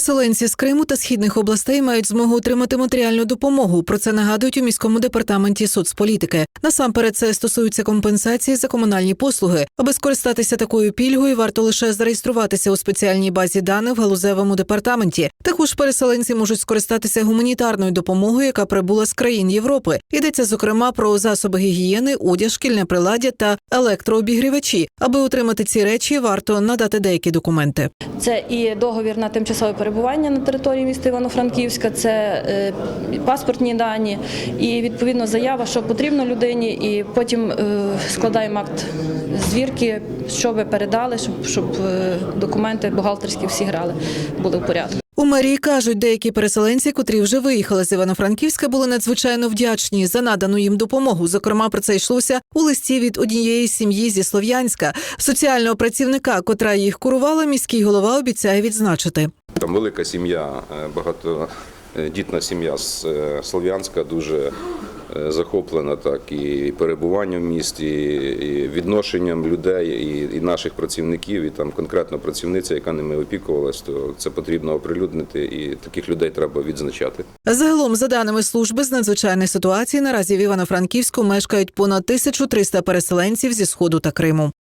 Переселенці з Криму та східних областей мають змогу отримати матеріальну допомогу. Про це нагадують у міському департаменті соцполітики. Насамперед, це стосується компенсації за комунальні послуги. Аби скористатися такою пільгою, варто лише зареєструватися у спеціальній базі даних в галузевому департаменті. Також переселенці можуть скористатися гуманітарною допомогою, яка прибула з країн Європи. Йдеться зокрема про засоби гігієни, одяг, шкільне приладдя та електрообігрівачі. Аби отримати ці речі, варто надати деякі документи. Це і договір на тимчасове перебування на території міста Івано-Франківська, це е, паспортні дані і відповідно заява, що потрібно людині, і потім е, складаємо акт звірки, що ви передали, щоб, щоб е, документи бухгалтерські всі грали, були в порядку. У мерії кажуть, деякі переселенці, котрі вже виїхали з Івано-Франківська, були надзвичайно вдячні за надану їм допомогу. Зокрема, про це йшлося у листі від однієї сім'ї зі Слов'янська. Соціального працівника, котра їх курувала, міський голова обіцяє відзначити. Там велика сім'я, е, багатодітна сім'я з е, Слов'янська, дуже е, захоплена так і перебуванням в місті, і відношенням людей, і, і наших працівників, і там конкретно працівниця, яка ними опікувалась, то це потрібно оприлюднити, і таких людей треба відзначати. Загалом, за даними служби з надзвичайної ситуації, наразі в Івано-Франківську мешкають понад 1300 переселенців зі сходу та Криму.